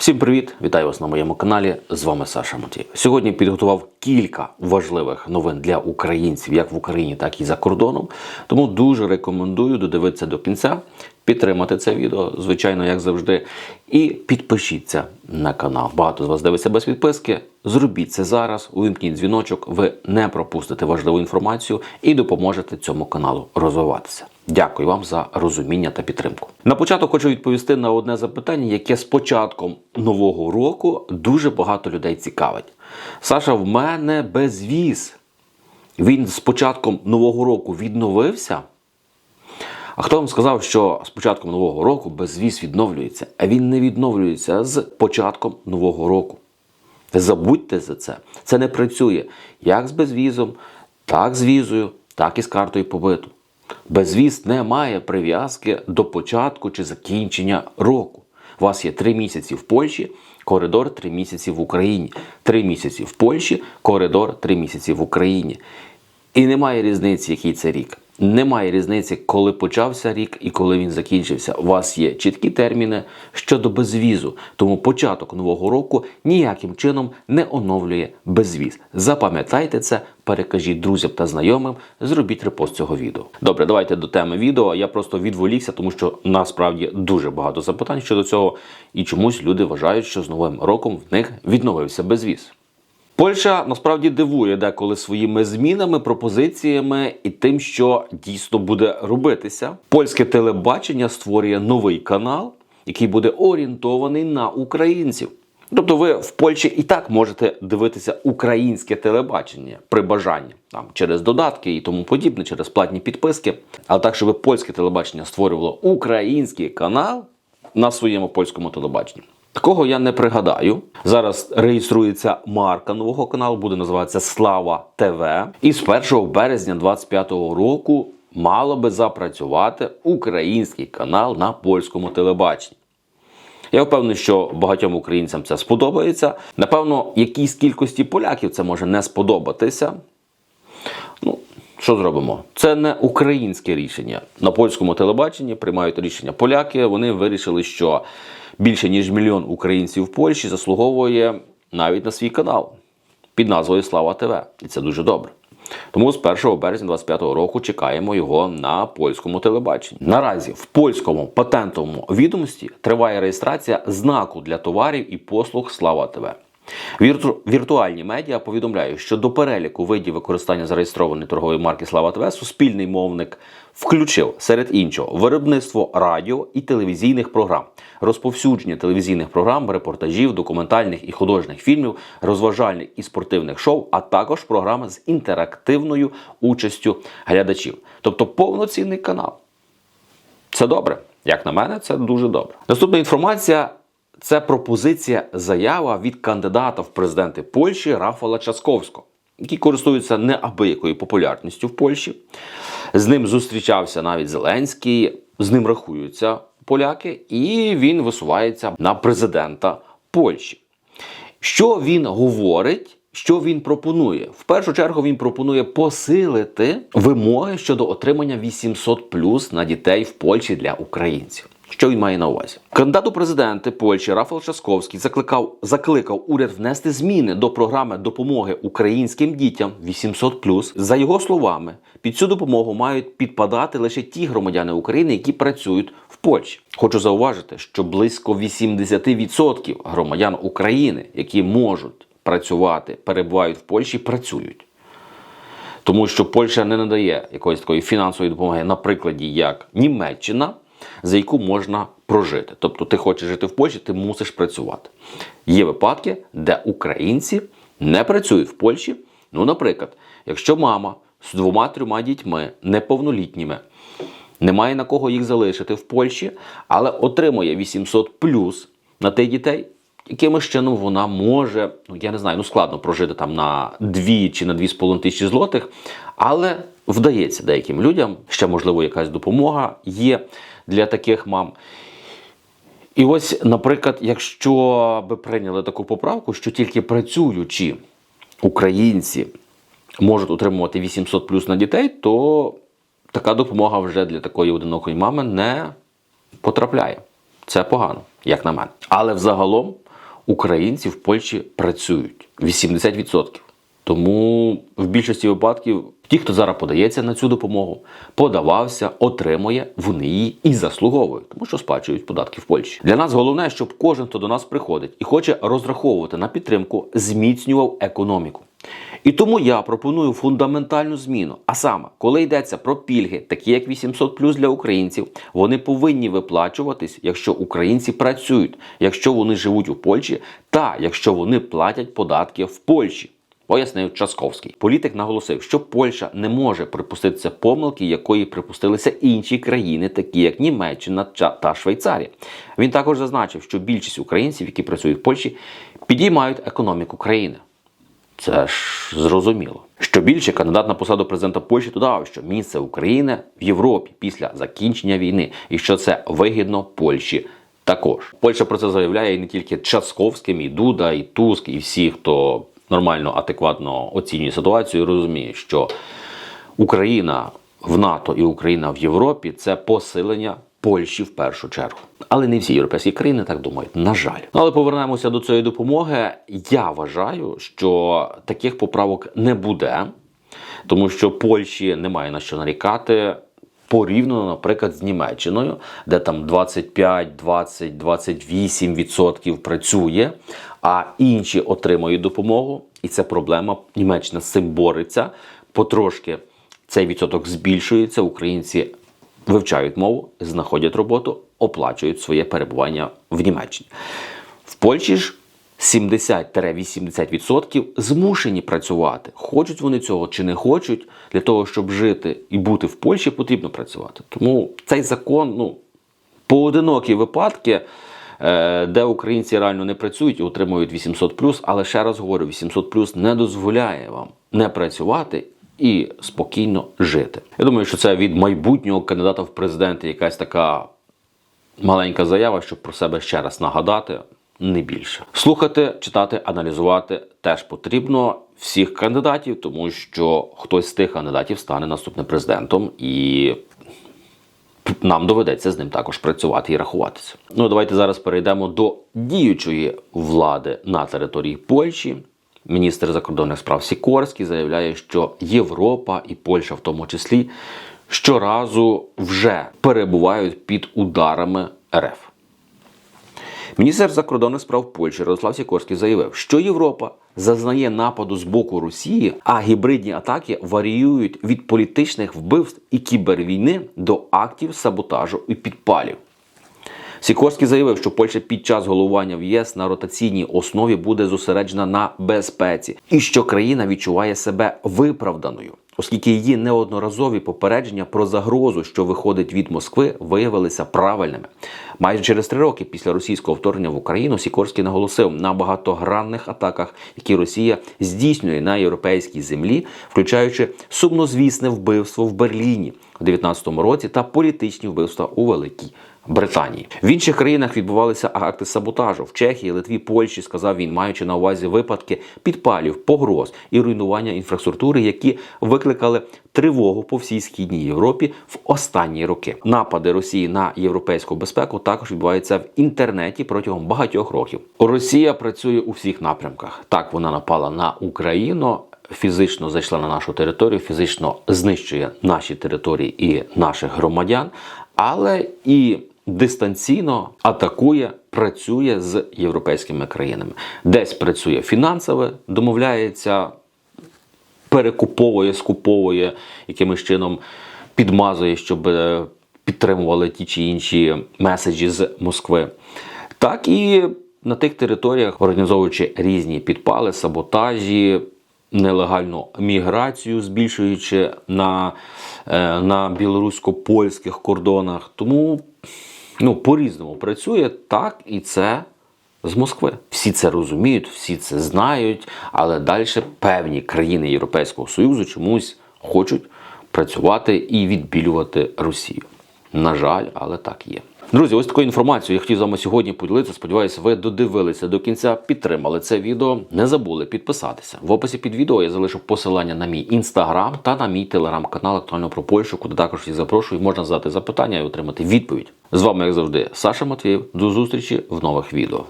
Всім привіт! Вітаю вас на моєму каналі. З вами Саша Матій. Сьогодні підготував кілька важливих новин для українців, як в Україні, так і за кордоном. Тому дуже рекомендую додивитися до кінця, підтримати це відео, звичайно, як завжди. І підпишіться на канал. Багато з вас дивиться без підписки. Зробіть це зараз, увімкніть дзвіночок, ви не пропустите важливу інформацію і допоможете цьому каналу розвиватися. Дякую вам за розуміння та підтримку. На початок хочу відповісти на одне запитання, яке з початком нового року дуже багато людей цікавить. Саша, в мене безвіз. Він з початком нового року відновився. А хто вам сказав, що з початком нового року безвіз відновлюється? А він не відновлюється з початком нового року. Забудьте за це. Це не працює як з безвізом, так з візою, так і з картою побиту. Безвіз не має прив'язки до початку чи закінчення року. У вас є три місяці в Польщі, коридор три місяці в Україні. Три місяці в Польщі, коридор три місяці в Україні. І немає різниці, який це рік. Немає різниці, коли почався рік і коли він закінчився. У вас є чіткі терміни щодо безвізу. Тому початок нового року ніяким чином не оновлює безвіз. Запам'ятайте це, перекажіть друзям та знайомим, зробіть репост цього відео. Добре, давайте до теми відео. Я просто відволікся, тому що насправді дуже багато запитань щодо цього, і чомусь люди вважають, що з новим роком в них відновився безвіз. Польща насправді дивує деколи своїми змінами, пропозиціями і тим, що дійсно буде робитися. Польське телебачення створює новий канал, який буде орієнтований на українців. Тобто ви в Польщі і так можете дивитися українське телебачення при бажанні там через додатки і тому подібне, через платні підписки. Але так, щоб польське телебачення створювало український канал на своєму польському телебаченні. Такого я не пригадаю. Зараз реєструється марка нового каналу, буде називатися Слава ТВ. І з 1 березня 2025 року мало би запрацювати український канал на польському телебаченні. Я впевнений, що багатьом українцям це сподобається. Напевно, якійсь кількості поляків це може не сподобатися. Ну, що зробимо? Це не українське рішення. На польському телебаченні приймають рішення поляки. Вони вирішили, що більше ніж мільйон українців в Польщі заслуговує навіть на свій канал під назвою Слава ТВ. І це дуже добре. Тому з 1 березня 2025 року чекаємо його на польському телебаченні. Наразі в польському патентовому відомості триває реєстрація знаку для товарів і послуг Слава ТВ. Вірту... Віртуальні медіа повідомляють, що до переліку видів використання зареєстрованої торгової марки Слава ТВ суспільний мовник включив серед іншого виробництво радіо і телевізійних програм, розповсюдження телевізійних програм, репортажів, документальних і художніх фільмів, розважальних і спортивних шоу, а також програми з інтерактивною участю глядачів, тобто повноцінний канал. Це добре. Як на мене, це дуже добре. Наступна інформація це пропозиція заява від кандидата в президенти Польщі Рафала Часковського, який користується неабиякою популярністю в Польщі. З ним зустрічався навіть Зеленський, з ним рахуються поляки, і він висувається на президента Польщі. Що він говорить? Що він пропонує? В першу чергу він пропонує посилити вимоги щодо отримання 800 плюс на дітей в Польщі для українців. Що він має на увазі? Кандидат у президенти Польщі Рафал Часковський закликав закликав уряд внести зміни до програми допомоги українським дітям 800+. За його словами, під цю допомогу мають підпадати лише ті громадяни України, які працюють в Польщі. Хочу зауважити, що близько 80% громадян України, які можуть працювати, перебувають в Польщі, працюють. Тому що Польща не надає якоїсь такої фінансової допомоги, на прикладі як Німеччина, за яку можна прожити. Тобто ти хочеш жити в Польщі, ти мусиш працювати. Є випадки, де українці не працюють в Польщі. Ну, наприклад, якщо мама з двома-трьома дітьми неповнолітніми, немає на кого їх залишити в Польщі, але отримує 800 плюс на тих дітей, якимось чином вона може, ну я не знаю, ну складно прожити там на 2 чи на 2,5 тисячі злотих, але вдається деяким людям, ще можливо якась допомога є для таких мам. І ось, наприклад, якщо би прийняли таку поправку, що тільки працюючі українці можуть отримувати 800 плюс на дітей, то така допомога вже для такої одинокої мами не потрапляє. Це погано, як на мене. Але взагалом українці в Польщі працюють 80%. Тому в більшості випадків ті, хто зараз подається на цю допомогу, подавався, отримує, вони її і заслуговують, тому що сплачують податки в Польщі. Для нас головне, щоб кожен, хто до нас приходить і хоче розраховувати на підтримку, зміцнював економіку. І тому я пропоную фундаментальну зміну. А саме, коли йдеться про пільги, такі як 800 плюс для українців, вони повинні виплачуватись, якщо українці працюють, якщо вони живуть у Польщі, та якщо вони платять податки в Польщі. Пояснив Часковський. Політик наголосив, що Польща не може припуститися помилки, якої припустилися інші країни, такі як Німеччина та Швейцарія. Він також зазначив, що більшість українців, які працюють в Польщі, підіймають економіку країни. Це ж зрозуміло. Що більше кандидат на посаду президента Польщі додав, що місце України в Європі після закінчення війни і що це вигідно Польщі. Також Польща про це заявляє і не тільки Часковським, і Дуда, і Туск, і всі, хто нормально, адекватно оцінює ситуацію, розуміє, що Україна в НАТО і Україна в Європі це посилення Польщі в першу чергу. Але не всі європейські країни так думають, на жаль. Ну, але повернемося до цієї допомоги. Я вважаю, що таких поправок не буде, тому що Польщі немає на що нарікати. Порівняно, наприклад, з Німеччиною, де там 25, 20, 28 відсотків працює, а інші отримують допомогу, і це проблема. Німеччина з цим бореться. Потрошки цей відсоток збільшується. Українці вивчають мову, знаходять роботу, оплачують своє перебування в Німеччині. В Польщі ж 70-80% змушені працювати. Хочуть вони цього чи не хочуть, для того, щоб жити і бути в Польщі, потрібно працювати. Тому цей закон, ну, поодинокі випадки, е, де українці реально не працюють і отримують 800 але ще раз говорю, 800 не дозволяє вам не працювати. І спокійно жити. Я думаю, що це від майбутнього кандидата в президенти якась така маленька заява, щоб про себе ще раз нагадати, не більше. Слухати, читати, аналізувати теж потрібно всіх кандидатів, тому що хтось з тих кандидатів стане наступним президентом, і нам доведеться з ним також працювати і рахуватися. Ну, давайте зараз перейдемо до діючої влади на території Польщі. Міністр закордонних справ Сікорський заявляє, що Європа і Польща, в тому числі, щоразу вже перебувають під ударами РФ. Міністр закордонних справ Польщі Радослав Сікорський заявив, що Європа зазнає нападу з боку Росії, а гібридні атаки варіюють від політичних вбивств і кібервійни до актів саботажу і підпалів. Сікорський заявив, що Польща під час головування в ЄС на ротаційній основі буде зосереджена на безпеці, і що країна відчуває себе виправданою, оскільки її неодноразові попередження про загрозу, що виходить від Москви, виявилися правильними. Майже через три роки після російського вторгнення в Україну Сікорський наголосив на багатогранних атаках, які Росія здійснює на європейській землі, включаючи сумнозвісне вбивство в Берліні у 19-му році та політичні вбивства у Великій Британії. В інших країнах відбувалися акти саботажу в Чехії, Литві, Польщі, сказав він, маючи на увазі випадки підпалів, погроз і руйнування інфраструктури, які викликали тривогу по всій східній Європі в останні роки. Напади Росії на європейську безпеку також відбуваються в інтернеті протягом багатьох років. Росія працює у всіх напрямках. Так вона напала на Україну. Фізично зайшла на нашу територію, фізично знищує наші території і наших громадян, але і дистанційно атакує, працює з європейськими країнами. Десь працює фінансово, домовляється, перекуповує, скуповує, якимось чином підмазує, щоб е, підтримували ті чи інші меседжі з Москви. Так і на тих територіях, організовуючи різні підпали, саботажі, нелегальну міграцію, збільшуючи на, е, на білорусько-польських кордонах. Тому ну, по-різному працює так, і це з Москви. Всі це розуміють, всі це знають, але далі певні країни Європейського Союзу чомусь хочуть працювати і відбілювати Росію. На жаль, але так є. Друзі, ось такою інформацією я хотів з вами сьогодні поділитися. Сподіваюся, ви додивилися до кінця, підтримали це відео. Не забули підписатися. В описі під відео я залишу посилання на мій інстаграм та на мій телеграм-канал актуально про Польщу, куди також всіх запрошую. Можна задати запитання і отримати відповідь. З вами, як завжди, Саша Матвієв. До зустрічі в нових відео.